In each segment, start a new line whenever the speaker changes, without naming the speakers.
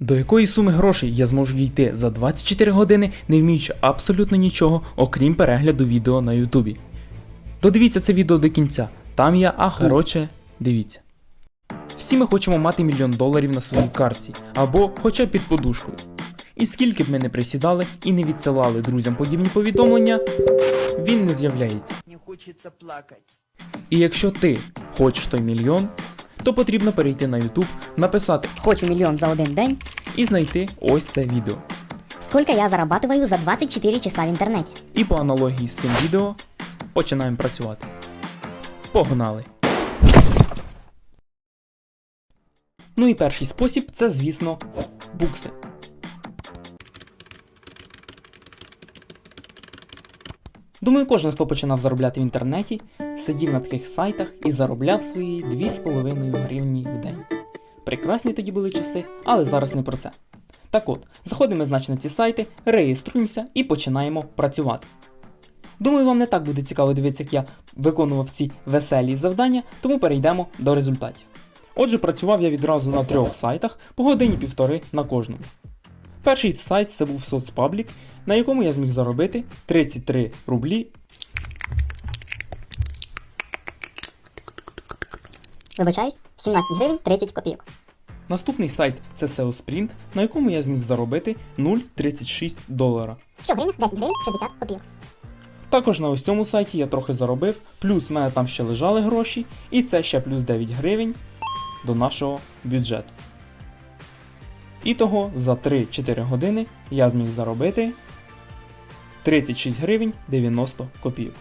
До якої суми грошей я зможу дійти за 24 години, не вміючи абсолютно нічого, окрім перегляду відео на Ютубі? Додивіться це відео до кінця, там я аху. Коротше, дивіться. Всі ми хочемо мати мільйон доларів на своїй картці, або хоча б під подушкою. І скільки б ми не присідали і не відсилали друзям подібні повідомлення, він не з'являється. І якщо ти хочеш той мільйон, то потрібно перейти на YouTube, написати
Хочу мільйон за один день.
і знайти ось це відео.
Сколько я зарабатываю за 24 часа в інтернеті.
І по аналогії з цим відео починаємо працювати. Погнали! Ну і перший спосіб це, звісно, букси. Думаю, кожен, хто починав заробляти в інтернеті, сидів на таких сайтах і заробляв свої 2,5 гривні в день. Прекрасні тоді були часи, але зараз не про це. Так от, заходимо значить, на ці сайти, реєструємося і починаємо працювати. Думаю, вам не так буде цікаво дивитися, як я виконував ці веселі завдання, тому перейдемо до результатів. Отже, працював я відразу на трьох сайтах по годині півтори на кожному. Перший сайт це був соцпаблік, на якому я зміг заробити 33 рублі
Вибачаюсь, 17 гривень 30 копійок.
Наступний сайт це SEO Sprint, на якому я зміг заробити 0,36 долара.
Що гривня? 10 гривень 60 копійок.
Також на ось цьому сайті я трохи заробив, плюс в мене там ще лежали гроші, і це ще плюс 9 гривень до нашого бюджету. Ітого за 3-4 години я зміг заробити 36 гривень 90 копійок.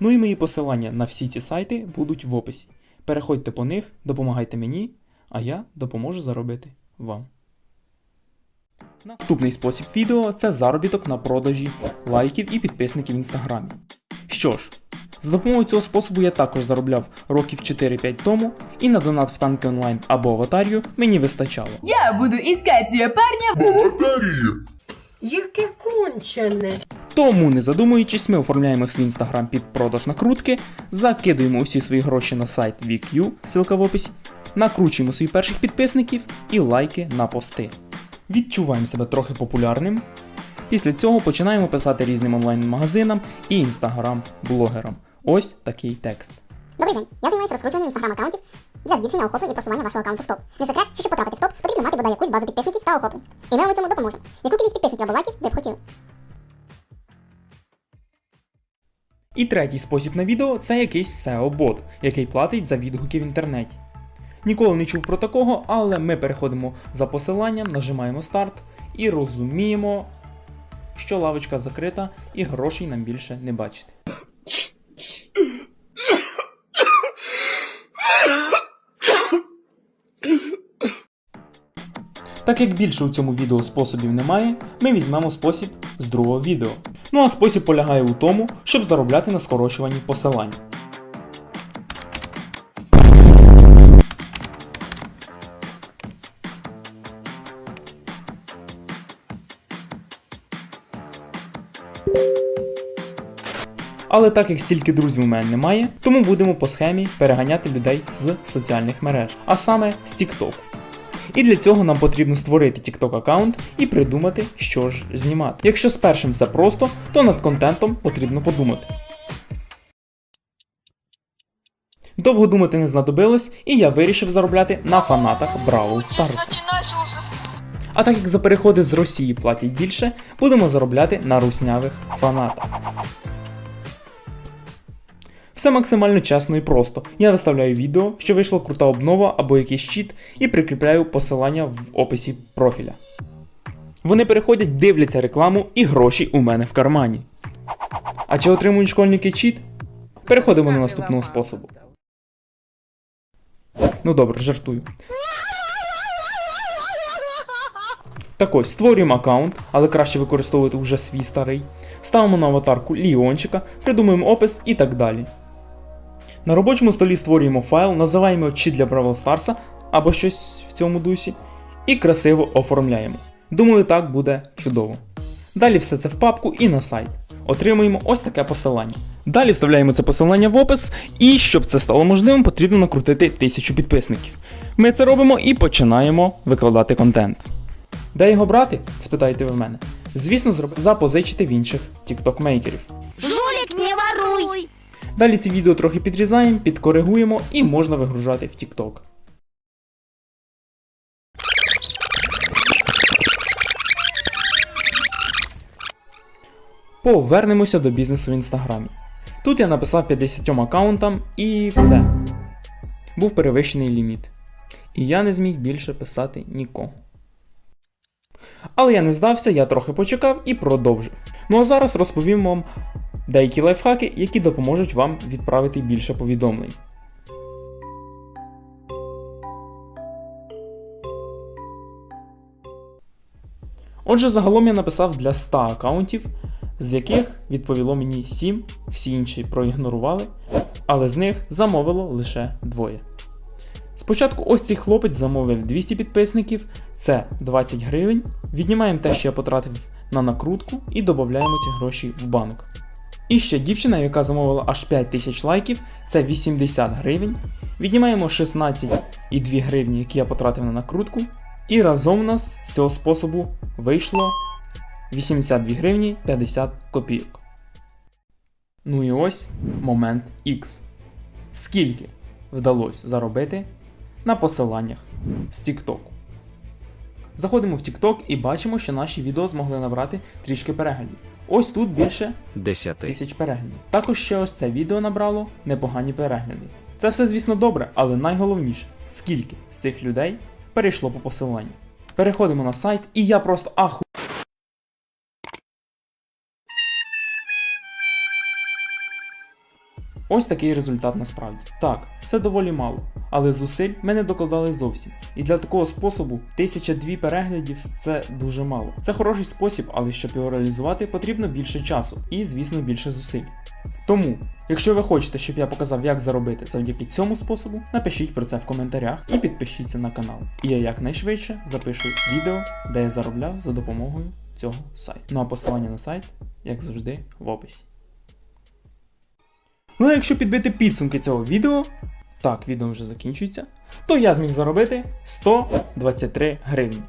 Ну і мої посилання на всі ці сайти будуть в описі. Переходьте по них, допомагайте мені, а я допоможу заробити вам. Наступний спосіб відео це заробіток на продажі лайків і підписників в інстаграмі. Що ж, з допомогою цього способу я також заробляв років 4-5 тому, і на донат в танки онлайн або аватарію мені вистачало.
Я буду искать себе парня
Яке кончене.
Тому, не задумуючись, ми оформляємо свій інстаграм під продаж накрутки, закидуємо усі свої гроші на сайт VQ, ссылка в описі, накручуємо своїх перших підписників і лайки на пости. Відчуваємо себе трохи популярним. Після цього починаємо писати різним онлайн-магазинам і інстаграм-блогерам. Ось такий текст.
Добрий день. Я займаюся розкручуванням інстаграм-аккаунтів для збільшення охоплень і просування вашого аккаунту в топ. Не секрет, що щоб потрапити в топ, потрібно мати бодай якусь базу підписників та охоплень. І ми вам у цьому допоможемо. Яку кількість підписників або лайків ви б хотіли?
І третій спосіб на відео це якийсь SEO-бот, який платить за відгуки в інтернеті. Ніколи не чув про такого, але ми переходимо за посиланням, нажимаємо старт і розуміємо, що лавочка закрита і грошей нам більше не бачити. Так як більше у цьому відео способів немає, ми візьмемо спосіб з другого відео. Ну а спосіб полягає у тому, щоб заробляти на скорочуванні посилань. Але так як стільки друзів у мене немає, тому будемо по схемі переганяти людей з соціальних мереж, а саме з TikTok. І для цього нам потрібно створити TikTok аккаунт і придумати, що ж знімати. Якщо з першим все просто, то над контентом потрібно подумати. Довго думати не знадобилось, і я вирішив заробляти на фанатах Бравл Stars. А так як за переходи з Росії платять більше, будемо заробляти на руснявих фанатах. Все максимально чесно і просто. Я виставляю відео, що вийшла крута обнова або якийсь чіт, і прикріпляю посилання в описі профіля. Вони переходять, дивляться рекламу і гроші у мене в кармані. А чи отримують школьники чіт? Переходимо до наступного способу. Ну добре, жартую. Так ось, створюємо аккаунт, але краще використовувати вже свій старий. Ставимо на аватарку Ліончика, придумуємо опис і так далі. На робочому столі створюємо файл, називаємо чи для Бравл Старса або щось в цьому дусі, і красиво оформляємо. Думаю, так буде чудово. Далі все це в папку і на сайт. отримуємо ось таке посилання. Далі вставляємо це посилання в опис, і щоб це стало можливим, потрібно накрутити 1000 підписників. Ми це робимо і починаємо викладати контент. Де його брати? спитаєте ви в мене. Звісно, запозичити в інших тікток-мейкерів.
Жулик, не воруй!
Далі ці відео трохи підрізаємо, підкоригуємо і можна вигружати в TikTok. Повернемося до бізнесу в інстаграмі. Тут я написав 50 аккаунтам і все. Був перевищений ліміт. І я не зміг більше писати нікого. Але я не здався, я трохи почекав і продовжив. Ну а зараз розповім вам деякі лайфхаки, які допоможуть вам відправити більше повідомлень. Отже, загалом я написав для 100 аккаунтів, з яких відповіло мені 7, всі інші проігнорували, але з них замовило лише двоє. Спочатку ось цей хлопець замовив 200 підписників, це 20 гривень. Віднімаємо те, що я потратив на накрутку, і додаємо ці гроші в банк. І ще дівчина, яка замовила аж 5000 лайків, це 80 гривень. Віднімаємо 16,2 гривні, які я потратив на накрутку. І разом у нас з цього способу вийшло 82 гривні 50 копійок. Ну і ось момент X. Скільки вдалося заробити на посиланнях з TikTok. Заходимо в TikTok і бачимо, що наші відео змогли набрати трішки переглядів. Ось тут більше
10.
тисяч переглядів. Також ще ось це відео набрало непогані перегляди. Це все, звісно, добре, але найголовніше, скільки з цих людей перейшло по посиланню. Переходимо на сайт, і я просто аху. Ось такий результат насправді. Так, це доволі мало, але зусиль ми не докладали зовсім. І для такого способу 1002 переглядів це дуже мало. Це хороший спосіб, але щоб його реалізувати, потрібно більше часу і, звісно, більше зусиль. Тому, якщо ви хочете, щоб я показав, як заробити завдяки цьому способу, напишіть про це в коментарях і підпишіться на канал. І я якнайшвидше запишу відео, де я заробляв за допомогою цього сайту. Ну а посилання на сайт, як завжди, в описі. Ну, а якщо підбити підсумки цього відео, так, відео вже закінчується, то я зміг заробити 123 гривні.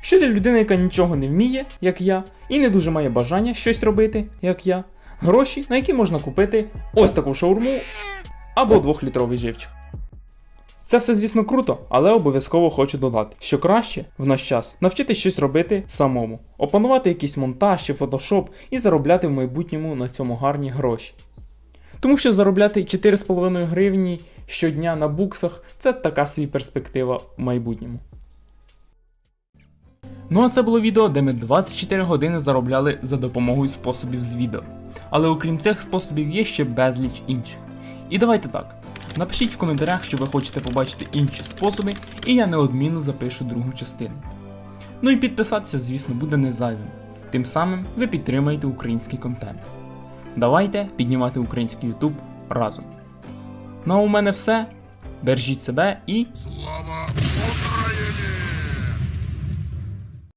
Що для людини, яка нічого не вміє, як я, і не дуже має бажання щось робити, як я, гроші, на які можна купити ось таку шаурму або 2-літровий живчик. Це все, звісно, круто, але обов'язково хочу додати, що краще в наш час навчитись щось робити самому, опанувати якийсь монтаж чи фотошоп і заробляти в майбутньому на цьому гарні гроші. Тому що заробляти 4,5 гривні щодня на буксах це така собі перспектива в майбутньому. Ну а це було відео, де ми 24 години заробляли за допомогою способів з відео. Але окрім цих способів є ще безліч інших. І давайте так. Напишіть в коментарях, що ви хочете побачити інші способи, і я неодмінно запишу другу частину. Ну і підписатися, звісно, буде не зайвим. Тим самим ви підтримаєте український контент. Давайте піднімати український Ютуб разом. Ну а у мене все. Бережіть себе і.
Слава